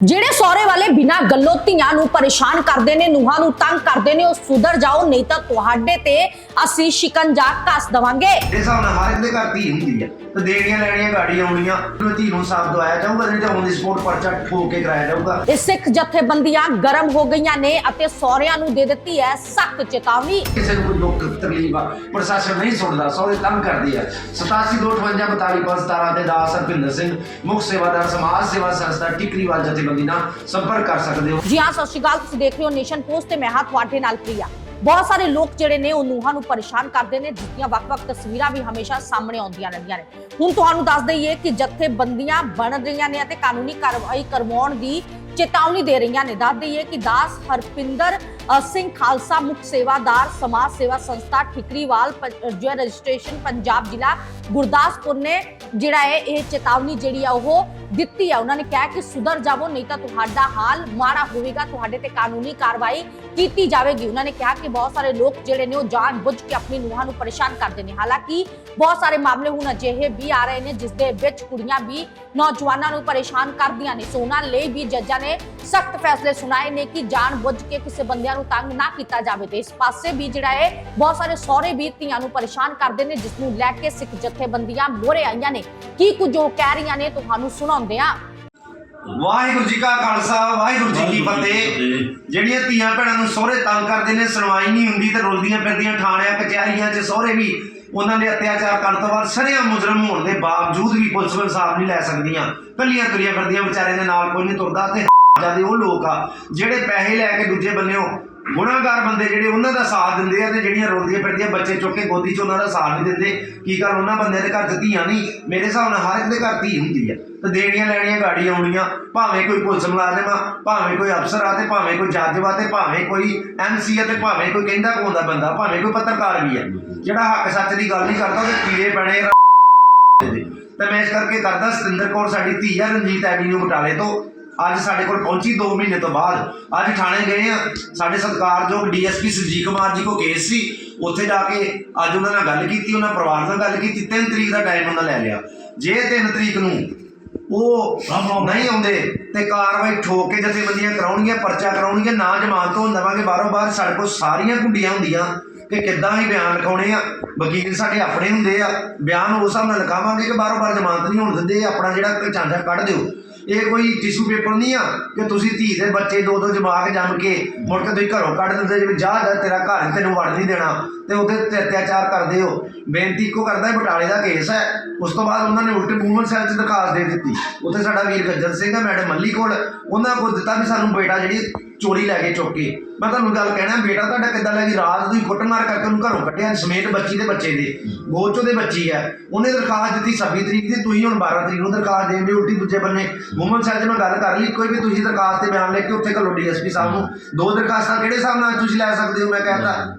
ਜਿਹੜੇ ਸਹੁਰੇ ਵਾਲੇ ਬਿਨਾਂ ਗੱਲੋਂ ਧੀਆਂ ਨੂੰ ਪਰੇਸ਼ਾਨ ਕਰਦੇ ਨੇ ਨੂੰਹਾਂ ਨੂੰ ਤੰਗ ਕਰਦੇ ਨੇ ਉਹ ਸੁਧਰ ਜਾਓ ਨਹੀਂ ਤਾਂ ਤੁਹਾਡੇ ਤੇ ਅਸੀਂ ਸ਼ਿਕੰਜਾ ਕੱਸ ਦਵਾਂਗੇ। ਇਸ ਹਿਸਾਬ ਨਾਲ ਹਰ ਇੱਕ ਦੇ ਘਰ ਧੀ ਹੁੰਦੀ ਆ। ਤੇ ਦੇਣੀਆਂ ਲੈਣੀਆਂ ਗਾੜੀਆਂ ਆਉਣੀਆਂ ਉਹ ਧੀ ਨੂੰ ਸਾਫ਼ ਦਵਾਇਆ ਜਾਊਗਾ ਨਹੀਂ ਤਾਂ ਸਪੋਰਟ ਪਰਚਾ ਠੋਕ ਕੇ ਕਰਾਇਆ ਜਾਊਗਾ। ਇਹ ਸਿੱਖ ਜਥੇਬੰਦੀਆਂ ਗਰਮ ਹੋ ਗਈਆਂ ਨੇ ਅਤੇ ਸਹੁਰਿਆਂ ਨੂੰ ਦੇ ਦਿੱਤੀ ਹੈ ਸਖਤ ਚੇਤਾਵਨੀ। ਕਿਸੇ ਨੂੰ ਕੋਈ ਦੁੱਖ ਤਕਲੀਫ ਆ ਪ੍ਰਸ਼ਾਸਨ ਨਹੀਂ ਸੁਣਦਾ ਸੌਦੇ ਤੰਗ ਕਰਦੇ 8758 42 ਤੇ ਦਾਸ ਹਰਪਿੰਦਰ ਸਿੰਘ ਮੁੱਖ ਸੇਵਾਦਾਰ ਸਮਾਜ ਸੇਵਾ ਸੰਸਥਾ ਟਿਕਰੀਵਾਲ ਜਥੇਬੰਦੀ ਨਾਲ ਸੰਪਰਕ ਕਰ ਸਕਦੇ ਹੋ। ਜੀ ਹਾਂ, ਸਤਿ ਸ਼੍ਰੀ ਅਕਾਲ, ਤੁਸੀਂ ਦੇਖ ਰਹੇ ਹੋ ਨੇਸ਼ਨ ਪੋਸਟ ਤੇ ਮੈਂ ਹਾਂ ਤੁਹਾਡੇ ਨਾਲ ਪ੍ਰਿਆ। ਬਹੁਤ ਸਾਰੇ ਲੋਕ ਜਿਹੜੇ ਨੇ, ਉਹ ਨੂੰਹਾਂ ਨੂੰ ਪਰੇਸ਼ਾਨ ਕਰਦੇ ਨੇ ਜਿਸ ਵੱਖ-ਵੱਖ ਤਸਵੀਰਾਂ ਵੀ ਹਮੇਸ਼ਾ ਸਾਹਮਣੇ ਆਉਂਦੀਆਂ ਰਹਿੰਦੀਆਂ ਨੇ। ਹੁਣ ਤੁਹਾਨੂੰ ਦੱਸ ਦਈਏ ਕਿ ਜਥੇਬੰਦੀਆਂ ਬਣ ਰਹੀਆਂ ਨੇ ਅਤੇ ਕਾਨੂੰਨੀ ਕਾਰਵਾਈ ਕਰਵਾਉਣ ਦੀ ਚੇਤਾਵਨੀ ਦੇ ਰਹੀਆਂ ਨੇ। ਦੱਸ ਦਈਏ ਕਿ ਦਾਸ ਹਰਪਿੰਦਰ ਸਿੰਘ ਖਾਲਸਾ ਮੁੱਖ ਸੇਵਾਦਾਰ, ਸਮਾਜ ਸੇਵਾ ਸੰਸਥਾ ਠਿਕਰੀਵਾਲ ਜੋ ਰਜਿਸਟ੍ਰੇਸ਼ਨ ਪੰਜਾਬ ਜ਼ਿਲ੍ਹਾ ਗੁਰਦਾਸਪੁਰ ਨੇ ਜਿਹੜਾ ਹੈ, ਇਹ ਚੇਤਾਵਨੀ ਜਿਹੜੀ ਆ ਉਹ ਦਿੱਤੀ ਹੈ ਉਹਨਾਂ ਨੇ ਕਿਹਾ ਕਿ ਸੁਧਰ ਜਾਵੋ, ਨਹੀਂ ਤਾਂ ਤੁਹਾਡਾ ਹਾਲ ਮਾੜਾ ਹੋਵੇਗਾ। ਤੁਹਾਡੇ ਤੇ ਕਾਨੂੰਨੀ ਕਾਰਵਾਈ ਕੀਤੀ ਜਾਵੇਗੀ। ਉਹਨਾਂ ਨੇ ਕਿਹਾ ਕਿ ਬਹੁਤ ਸਾਰੇ ਲੋਕ ਜਿਹੜੇ ਨੇ ਉਹ ਜਾਣ ਬੁੱਝ ਕੇ ਆਪਣੀ ਨੂੰਹਾਂ ਨੂੰ ਪਰੇਸ਼ਾਨ ਕਰਦੇ ਨੇ। ਹਾਲਾਂਕਿ ਬਹੁਤ ਸਾਰੇ ਮਾਮਲੇ ਹੁਣ ਅਜਿਹੇ ਵੀ ਆ ਰਹੇ ਨੇ, ਜਿਸ ਦੇ ਵਿੱਚ ਕੁੜੀਆਂ ਵੀ ਨੌਜਵਾਨਾਂ ਨੂੰ ਪਰੇਸ਼ਾਨ ਕਰਦੀਆਂ ਨੇ। ਸੋ ਉਹਨਾਂ ਲਈ ਵੀ ਜੱਜਾਂ ਨੇ ਸਖਤ ਫੈਸਲੇ ਸੁਣਾਏ ਨੇ ਕਿ ਜਾਣ ਬੁੱਝ ਕੇ ਕਿਸੇ ਬੰਦਿਆਂ ਨੂੰ ਤੰਗ ਨਾ ਕੀਤਾ ਜਾਵੇ। ਤੇ ਇਸ ਪਾਸੇ ਵੀ ਜਿਹੜਾ ਹੈ ਬਹੁਤ ਸਾਰੇ ਸਹੁਰੇ ਵੀ ਧੀਆਂ ਨੂੰ ਪਰੇਸ਼ਾਨ ਕਰਦੇ ਨੇ, ਜਿਸ ਨੂੰ ਲੈ ਕੇ ਸਿੱਖ ਜਥੇਬੰਦੀਆਂ ਮੋਹਰੇ ਆਈਆਂ ਨੇ। ਕੀ ਕੁਝ ਉਹ ਕਹਿ ਰਹੀਆਂ ਨੇ, ਤੁਹਾਨੂੰ ਸੁਣਾਉਂਦੇ ਆ ਵਾਹਿਗੁਰੂ ਜੀ ਕਾ ਖਾਲਸਾ ਵਾਹਿਗੁਰੂ ਜੀ ਕੀ ਫਤਿਹ। ਜਿਹੜੀਆਂ ਧੀਆਂ ਭੈਣਾਂ ਨੂੰ ਸਹੁਰੇ ਤੰਗ ਕਰਦੇ ਨੇ ਸੁਣਵਾਈ ਨਹੀਂ ਹੁੰਦੀ ਤੇ ਰੁਲਦੀਆਂ ਫਿਰਦੀਆਂ ਥਾਣਿਆਂ ਕਚਹਿਰੀਆਂ 'ਚ ਸਹੁਰੇ ਵੀ ਉਹਨਾਂ ਦੇ ਅਤਿਆਚਾਰ ਕਰਨ ਤੋਂ ਬਾਅਦ ਸਰਿਆਂ ਮੁਜਰਮ ਹੋਣ ਦੇ ਬਾਵਜੂਦ ਵੀ ਪੁਲਿਸ ਕੋਲ ਇਨਸਾਫ ਨਹੀਂ ਲੈ ਸਕਦੀਆਂ। ਕੱਲੀਆਂ ਤੁਰੀਆਂ ਫਿਰਦੀਆਂ ਵਿਚਾਰੇ ਦੇ ਨਾਲ ਕੋਈ ਨਹੀਂ ਤੁਰਦਾ ਤੇ ਜਾਂਦੇ ਉਹ ਲੋਕ ਆ ਜਿਹੜੇ ਪੈਸੇ ਲੈ ਕੇ ਦੂਜੇ ਬੰਨਿਓ ਗੁਨਾਹਗਾਰ ਬੰਦੇ ਜਿਹੜੇ ਉਹਨਾਂ ਦਾ ਸਾਥ ਦਿੰਦੇ ਆ ਤੇ ਜਿਹੜੀਆਂ ਰੋਲਦੀਆਂ ਫਿਰਦੀਆਂ ਬੱਚੇ ਚੁੱਕ ਕੇ ਗੋਦੀ 'ਚ ਉਹਨਾਂ ਦਾ ਸਾਥ ਨਹੀਂ ਦਿੰਦੇ। ਕੀ ਗੱਲ ਉਹਨਾਂ ਬੰਦਿਆਂ ਦੇ ਘਰ 'ਚ ਧੀਆਂ ਨਹੀਂ? ਮੇਰੇ ਹਿਸਾਬ ਨਾਲ ਹਰ ਇੱਕ ਦੇ ਘਰ ਧੀ ਹੁੰਦੀ ਆ। ਤੇ ਦੇਣੀਆਂ ਲੈਣੀਆਂ ਗਾੜੀਆਂ ਆਉਣੀਆਂ, ਭਾਵੇਂ ਕੋਈ ਪੁਲਿਸ ਮੁਲਾਜ਼ਮ ਆ, ਭਾਵੇਂ ਕੋਈ ਅਫਸਰ ਆ ਤੇ ਭਾਵੇਂ ਕੋਈ ਜੱਜ ਵਾ ਤੇ ਭਾਵੇਂ ਕੋਈ ਐਮਸੀ ਆ ਤੇ ਭਾਵੇਂ ਕੋਈ ਕਹਿੰਦਾ ਕੋਂਦਾ ਬੰਦਾ, ਭਾਵੇਂ ਕੋਈ ਪੱਤਰਕਾਰ ਵੀ ਆ। ਜਿਹੜਾ ਹੱਕ ਸੱਚ ਦੀ ਗੱਲ ਨਹੀਂ ਕਰਦਾ ਉਹਦੇ ਕੀੜੇ ਪੈਣੇ ਤੇ ਮੈਂ ਇਸ ਕਰਕੇ ਕਰਦਾ ਸਤਿੰਦਰ ਕੌਰ ਸਾਡੀ ਧੀ ਆ, ਰਣਜੀਤ ਐਵੀਨਿਊ ਬਟਾਲੇ ਤੋਂ। ਅੱਜ ਸਾਡੇ ਕੋਲ ਪਹੁੰਚੀ 2 ਮਹੀਨੇ ਤੋਂ ਬਾਅਦ। ਅੱਜ ਥਾਣੇ ਗਏ ਆ। ਸਾਡੇ ਸਤਿਕਾਰਯੋਗ ਡੀਐਸਪੀ ਸੁਰਜੀਤ ਕੁਮਾਰ ਜੀ ਕੋ ਕੇਸ ਸੀ। ਉੱਥੇ ਜਾ ਕੇ ਅੱਜ ਉਹਨਾਂ ਨਾਲ ਗੱਲ ਕੀਤੀ, ਉਹਨਾਂ ਪਰਿਵਾਰ ਨਾਲ ਗੱਲ ਕੀਤੀ। 3 ਤਰੀਕ ਦਾ ਟਾਈਮ ਉਹਨਾਂ ਲੈ ਲਿਆ। ਜੇ 3 ਤਰੀਕ ਨੂੰ ਉਹ ਨਹੀਂ ਆਉਂਦੇ, ਤੇ ਕਾਰਵਾਈ ਠੋਕ ਕੇ ਜਥੇਬੰਦੀਆਂ ਕਰਾਉਣਗੀਆਂ, ਪਰਚਾ ਕਰਾਉਣਗੀਆਂ, ਨਾ ਜ਼ਮਾਨਤ ਹੋਣ ਦੇਵਾਂਗੇ। ਬਾਹਰੋਂ ਬਾਹਰ ਸਾਡੇ ਕੋਲ ਸਾਰੀਆਂ ਗੁੱਡੀਆਂ ਹੁੰਦੀਆਂ ਕਿ ਕਿੱਦਾਂ ਹੀ ਬਿਆਨ ਲਿਖਾਉਣੇ ਆ। ਵਕੀਲ ਸਾਡੇ ਆਪਣੇ ਹੁੰਦੇ ਆ। ਬਿਆਨ ਉਸ ਹਿਸਾਬ ਨਾਲ ਲਿਖਾਵਾਂਗੇ ਕਿ ਬਾਹਰੋਂ ਬਾਰ ਜ਼ਮਾਨਤ ਨਹੀਂ ਹੋਣ ਦਿੰਦੇ। ਆਪਣਾ ਜਿਹੜਾ ਚਾਂਜਾ ਕੱਢ ਦਿਓ। ਇਹ ਕੋਈ ਟਿਸ਼ੂ ਪੇਪਰ ਨਹੀਂ ਆ ਕਿ ਤੁਸੀਂ ਧੀ ਦੇ ਬੱਚੇ ਦੋ ਦੋ ਜਮਾ ਕੇ ਜੰਮ ਕੇ ਮੁੜ ਕੇ ਤੁਸੀਂ ਘਰੋਂ ਕੱਢ ਦਿੰਦੇ, ਜਿਵੇਂ ਜਾ ਜਾ ਤੇਰਾ ਘਰ ਤੈਨੂੰ ਵੜ ਨਹੀਂ ਦੇਣਾ, ਤੇ ਉਹਦੇ ਤੇ ਅਤਿਆਚਾਰ ਕਰਦੇ ਹੋ। ਬੇਨਤੀ ਇੱਕੋ ਕਰਦਾ ਬਟਾਲੇ ਦਾ ਕੇਸ ਹੈ। ਉਸ ਤੋਂ ਬਾਅਦ ਉਹਨਾਂ ਨੇ ਉਲਟੇ ਮੂਵਮੈਂਟ ਸੈਲ 'ਚ ਦਰਖਾਸਤ ਦੇ ਦਿੱਤੀ। ਉੱਥੇ ਸਾਡਾ ਵੀਰ ਗੱਜਨ ਸਿੰਘ ਹੈ ਮੈਡਮ ਮੱਲੀ ਕੋਲ। ਉਹਨਾਂ ਕੋਲ ਦਿੱਤਾ ਵੀ ਸਾਨੂੰ ਬੇਟਾ ਜਿਹੜੀ ਚੋਰੀ ਲੈ ਕੇ ਚੁੱਕ ਕੇ। ਮੈਂ ਤੁਹਾਨੂੰ ਗੱਲ ਕਹਿਣਾ, ਬੇਟਾ ਤੁਹਾਡਾ ਕਿੱਦਾਂ ਲੱਗੀ ਰਾਤ ਤੁਸੀਂ ਕੁੱਟਮਾਰ ਕਰਕੇ ਉਹਨੂੰ ਘਰੋਂ ਕੱਢਿਆ, ਸਮੇਤ ਬੱਚੀ ਦੇ ਬੱਚੇ ਦੇ। ਗੋਚੋ ਦੇ ਬੱਚੀ ਹੈ ਉਹਨੇ ਦਰਖਾਸਤ ਦਿੱਤੀ 26 ਤਰੀਕ ਦੀ, ਤੁਸੀਂ ਹੁਣ 12 ਤਰੀਕ ਨੂੰ ਦਰਖਾਸਤ ਦੇਣ ਦੀ ਉਲਟੀ ਦੂਜੇ ਬੰਨੇ। ਮੂਮਨ ਸਾਹਿਬ ਜੀ ਨਾਲ ਗੱਲ ਕਰ ਲਈ, ਕੋਈ ਵੀ ਤੁਸੀਂ ਦਰਖਾਸਤ ਤੇ ਬਿਆਨ ਲੈ ਕੇ ਉੱਥੇ ਘੱਲੋ ਡੀਐਸਪੀ ਸਾਹਿਬ ਨੂੰ ਦੋ ਦਰਖਾਸਤਾਂ ਕਿਹੜੇ ਹਿਸਾਬ ਨਾਲ ਤੁਸੀਂ ਲੈ ਸਕਦੇ ਹੋ? ਮੈਂ ਕਹਿੰਦਾ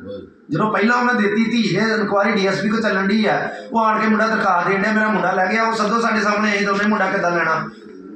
ਜਦੋਂ ਪਹਿਲਾਂ ਉਹਨੇ ਦਿੱਤੀ, ਧੀ ਨੇ ਇਨਕੁਆਰੀ ਡੀਐਸਪੀ ਕੋ ਚੱਲਣ ਦੀ ਆ, ਉਹ ਆਣ ਕੇ ਮੁੰਡਾ ਦਰਖਾਸਤ ਦੇਣ ਡਿਆ, ਮੇਰਾ ਮੁੰਡਾ ਲੈ ਗਿਆ, ਉਹ ਸਦੋ ਸਾਡੇ ਸਾਹਮਣੇ ਆਈ ਦੋਨੇ ਮੁੰਡਾ ਕਿੱਦਾਂ ਲੈਣਾ?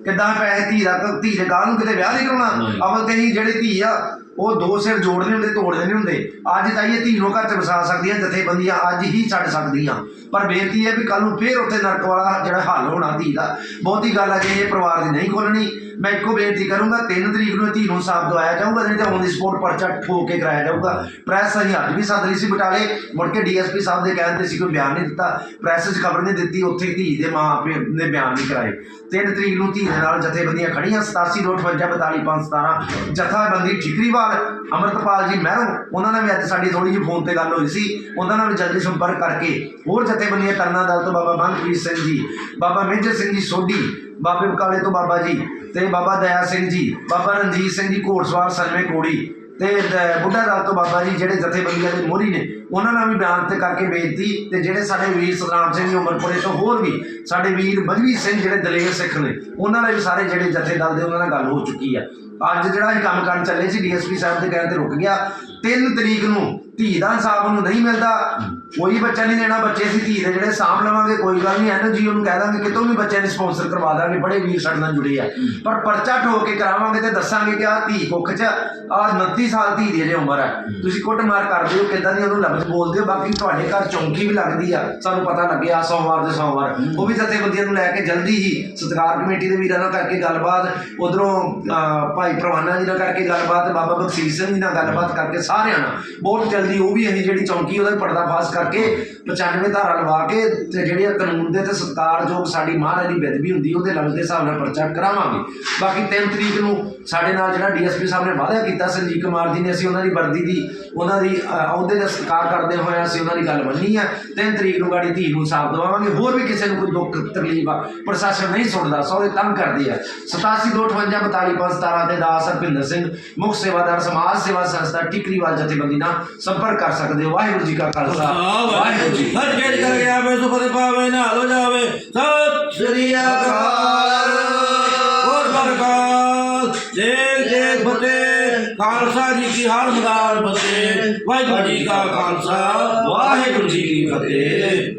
ਕਿੱਦਾਂ ਪੈਸੇ ਧੀ ਦਾ ਧੀ ਦੇ ਗਾਹ ਨੂੰ ਕਿਤੇ ਵਿਆਹ ਨਹੀਂ ਕਰਾਉਣਾ? ਅਵਲ ਤੇ ਹੀ ਜਿਹੜੇ ਧੀ ਆ ਉਹ ਦੋ ਸਿਰ ਜੋੜਦੇ ਹੁੰਦੇ ਤੋੜਦੇ ਨਹੀਂ ਹੁੰਦੇ। ਅੱਜ ਤਾਂ ਇਹ ਧੀ ਨੂੰ ਘਰ ਚ ਵਸਾ ਸਕਦੀਆਂ ਜਥੇਬੰਦੀਆਂ ਅੱਜ ਹੀ ਛੱਡ ਸਕਦੀਆਂ। ਪਰ ਬੇਨਤੀ ਹੈ ਵੀ ਕੱਲ ਨੂੰ ਫੇਰ ਉੱਥੇ ਨਰਕ ਵਾਲਾ ਜਿਹੜਾ ਹੱਲ ਹੋਣਾ ਧੀ ਦਾ। ਬਹੁਤੀ ਗੱਲ ਅਜੇ ਇਹ ਪਰਿਵਾਰ ਦੀ ਨਹੀਂ ਖੋਲਣੀ ਮੈਂ ਇੱਕੋ ਬੇਨਤੀ ਕਰੂੰਗਾ 3 ਤਰੀਕ ਨੂੰ ਧੀ ਨੂੰ ਸਾਫ਼ ਦਵਾਇਆ ਜਾਊਗਾ ਨਹੀਂ ਤਾਂ ਔਨ ਦੀ ਸਪੋਰਟ ਪਰਚਾ ਠੋਕ ਕੇ ਕਰਾਇਆ ਜਾਊਗਾ। ਪ੍ਰੈਸ ਅਸੀਂ ਅੱਜ ਵੀ ਸੱਦ ਲਈ ਸੀ ਬਟਾਲੇ ਮੁੜ ਕੇ ਡੀਐਸਪੀ ਸਾਹਿਬ ਦੇ ਕਹਿਣ ਤੇ ਸੀ ਕੋਈ ਬਿਆਨ ਨਹੀਂ ਦਿੱਤਾ। ਪ੍ਰੈਸ 'ਚ ਖਬਰ ਨਹੀਂ ਦਿੱਤੀ ਉੱਥੇ ਧੀ ਦੇ ਮਾਂ ਪਿਓ ਨੇ ਬਿਆਨ ਨਹੀਂ ਕਰਾਏ। 3 ਤਰੀਕ ਨੂੰ ਧੀ ਦੇ ਨਾਲ ਜਥੇਬੰਦੀਆਂ ਖੜੀਆਂ 8758 ਜਥੇਬੰਦੀ ਠਿਕਰੀਵਾਲ, ਅਮਰਤਪਾਲ ਜੀ ਮਹਿਰੋਂ, ਉਹਨਾਂ ਨਾਲ ਵੀ ਅੱਜ ਸਾਡੀ ਥੋੜੀ ਜਿਹੀ ਫੋਨ ਤੇ ਗੱਲ ਹੋਈ ਸੀ। ਉਹਨਾਂ ਨਾਲ ਵੀ ਜਲਦੀ ਸੰਪਰਕ ਕਰਕੇ ਹੋਰ ਜਥੇਬੰਦੀਆਂ ਕਰਨਾ ਦਲ ਤੋਂ ਬਾਬਾ ਮਨਪ੍ਰੀਤ ਸਿੰਘ ਜੀ, ਬਾਬਾ ਮੇਜਰ ਸਿੰਘ ਜੀ ਸੋਢੀ, ਬਾਬੇ ਬਕਾਲੇ ਤੋਂ ਬਾਬਾ ਜੀ ਤੇ ਬਾਬਾ ਦਇਆ ਸਿੰਘ ਜੀ, ਬਾਬਾ ਰਣਜੀਤ ਸਿੰਘ ਜੀ ਘੋੜਸਵਾਰ ਸਰਵੇ ਕੋੜੀ ਤੇ ਬੁੱਢਾ ਦਲ ਤੋਂ ਬਾਬਾ ਜੀ ਜਿਹੜੇ ਜਥੇਬੰਦੀਆਂ ਦੇ ਮੋਹਰੀ ਨੇ, ਉਹਨਾਂ ਨਾਲ ਵੀ ਬਿਆਨ ਤੇ ਕਰਕੇ ਬੇਨਤੀ, ਤੇ ਜਿਹੜੇ ਸਾਡੇ ਵੀਰ ਸਤਨਾਮ ਸਿੰਘ ਜੀ ਉਮਰਪੁਰੇ ਤੋਂ ਹੋਰ ਵੀ ਸਾਡੇ ਵੀਰ ਬਜਵੀਰ ਸਿੰਘ ਜਿਹੜੇ ਦਲੇਰ ਸਿੱਖ ਨੇ, ਉਹਨਾਂ ਨਾਲ ਵੀ ਸਾਰੇ ਜਿਹੜੇ ਜਥੇ ਦਲ ਦੇ ਉਹਨਾਂ ਨਾਲ ਗੱਲ ਹੋ ਚੁੱਕੀ ਆ। ਅੱਜ ਜਿਹੜਾ ਇਹ ਕੰਮ ਕਰਨ ਚੱਲੇ ਸੀ ਡੀਐਸਪੀ ਸਾਹਿਬ ਦੇ ਕਹਿਣ ਤੇ ਰੁਕ ਗਿਆ। 3 ਤਰੀਕ ਨੂੰ ਧੀ ਦਾ ਇਨਸਾਫ ਨੂੰ ਨਹੀਂ ਮਿਲਦਾ ਕੋਈ ਬੱਚਾ ਨਹੀਂ ਦੇਣਾ ਬੱਚੇ ਅਸੀਂ ਧੀ ਦੇ ਜਿਹੜੇ ਸਾਂਭ ਲਵਾਂਗੇ ਕੋਈ ਗੱਲ ਨਹੀਂ ਐਨਜੀਓ ਨੂੰ ਕਹਿ ਦਾਂਗੇ ਕਿਤੋਂ ਵੀ ਬੱਚੇ ਨੇ ਸਪਾਂਸਰ ਕਰਵਾ ਦਾਂਗੇ ਬੜੇ ਵੀਰ ਸਾਡੇ ਨਾਲ ਜੁੜੇ ਆ। ਪਰ ਪਰਚਾ ਠੋਕ ਕੇ ਕਰਾਵਾਂਗੇ ਤੇ ਦੱਸਾਂਗੇ ਕਿ ਆ ਧੀ ਕੁੱਖ 'ਚ ਆ 29 ਸਾਲ ਧੀ ਦੀ ਅਜੇ ਉਮਰ ਹੈ। ਤੁਸੀਂ ਕੁੱਟਮਾਰ ਕਰਦੇ ਹੋ ਕਿਦਾਂ ਦੀ ਉਹਨੂੰ ਲਫ਼ਜ਼ ਬੋਲਦੇ ਹੋ ਬਾਕੀ ਤੁਹਾਡੇ ਘਰ ਚੌਂਕੀ ਵੀ ਲੱਗਦੀ ਆ ਸਾਨੂੰ ਪਤਾ ਲੱਗਿਆ ਸੋਮਵਾਰ ਦੇ ਸੋਮਵਾਰ। ਉਹ ਵੀ ਜਥੇਬੰਦੀਆਂ ਨੂੰ ਲੈ ਕੇ ਜਲਦੀ ਹੀ ਸਤਿਕਾਰ ਕਮੇਟੀ ਦੇ ਵੀਰਾਂ ਨਾਲ ਕਰਕੇ ਗੱਲਬਾਤ ਉਧਰੋਂ ਭਾਈ ਪ੍ਰਵਾਨਾ ਜੀ ਨਾਲ ਕਰਕੇ ਗੱਲਬਾਤ ਬਾਬਾ ਬਖਸ਼ੀਸ਼ ਸਿੰਘ ਜੀ ਨਾਲ ਗੱਲਬਾਤ ਕਰਕੇ ਸਾਰਿਆਂ ਨਾਲ। ਬਹੁਤ ਜਲਦੀ ਉਹ ਵੀ ਅਸੀਂ ਜਿਹੜੀ ਚੌਂਕੀ ਉਹਦਾ ਪਰਦਾਫਾਸ਼ ਕਰਕੇ 95 ਧਾਰਾ ਲਵਾ ਕੇ ਤੇ ਜਿਹੜੇ ਕਾਨੂੰਨ ਦੇ ਤੇ ਸਤਿਕਾਰਯੋਗ ਸਾਡੀ ਮਹਾਰਾਜ ਦੀ ਬੇਦਬੀ ਹੁੰਦੀ ਉਹਦੇ ਲਫ਼ਜ਼ ਦੇ ਹਿਸਾਬ ਨਾਲ ਪਰਚਾ ਕਰਾਵਾਂਗੇ। ਬਾਕੀ 3 ਤਰੀਕ ਨੂੰ ਸਾਡੇ ਨਾਲ ਜਿਹੜਾ ਡੀਐਸਪੀ ਸਾਹਿਬ ਨੇ ਵਾਅਦਾ ਕੀਤਾ, ਸੰਜੀਵ ਕੁਮਾਰ ਜੀ ਨੇ, ਅਸੀਂ ਉਹਨਾਂ ਦੀ ਵਰਦੀ ਦੀ, ਉਹਨਾਂ ਦੀ ਅਹੁਦੇ ਦਾ ਸਤਿਕਾਰ ਕਰਦੇ ਹੋਏ ਅਸੀਂ ਉਹਨਾਂ ਦੀ ਗੱਲ ਮੰਨੀ ਹੈ 3 ਤਰੀਕ ਨੂੰ ਗਾੜੀ ਧੀ ਨੂੰ ਸਾਫ਼ ਦਵਾਵਾਂਗੇ ਹੋਰ ਵੀ ਕਿਸੇ ਨੂੰ ਕੋਈ ਦੁੱਖ, ਤਕਲੀਫ ਆ, ਪ੍ਰਸ਼ਾਸਨ ਨਹੀਂ ਸੁਣਦਾ, ਸਹੁਰੇ ਤੰਗ ਕਰਦੇ ਆ। 8725 42517 ਤੇ ਦਾਸ ਹਰਪਿੰਦਰ ਸਿੰਘ, ਮੁੱਖ ਸੇਵਾਦਾਰ, ਸਮਾਜ ਸੇਵਾ ਸੰਸਥਾ ਟਿਕਰੀਵਾਲ ਜਥੇਬੰਦੀ ਨਾਲ ਸੰਪਰਕ ਕਰ ਸਕਦੇ ਹੋ। ਵਾਹਿਗੁਰੂ ਜੀ ਕਾ ਖਾਲਸਾ। ਵਾਹਿਗੁਰੂ ਜੀ ਹਰ ਗੇੜ ਕਰ ਗਿਆ ਵੇ ਸੁਪਦੇ ਪਾਵੇ ਨਾਲ ਹੋ ਜਾਵੇ। ਸਤਿ ਸ੍ਰੀ ਅਕਾਲ। ਹੋਰ ਬਰਕਾਲ ਦੇਖ ਦੇਖ ਫਤਿਹ ਖਾਲਸਾ ਜੀ ਕੀ ਹਾਲ ਮਦਾਰ ਫਤਿਹ। ਵਾਹਿਗੁਰੂ ਜੀ ਕਾ ਖਾਲਸਾ ਵਾਹਿਗੁਰੂ ਜੀ ਕੀ ਫਤਿਹ।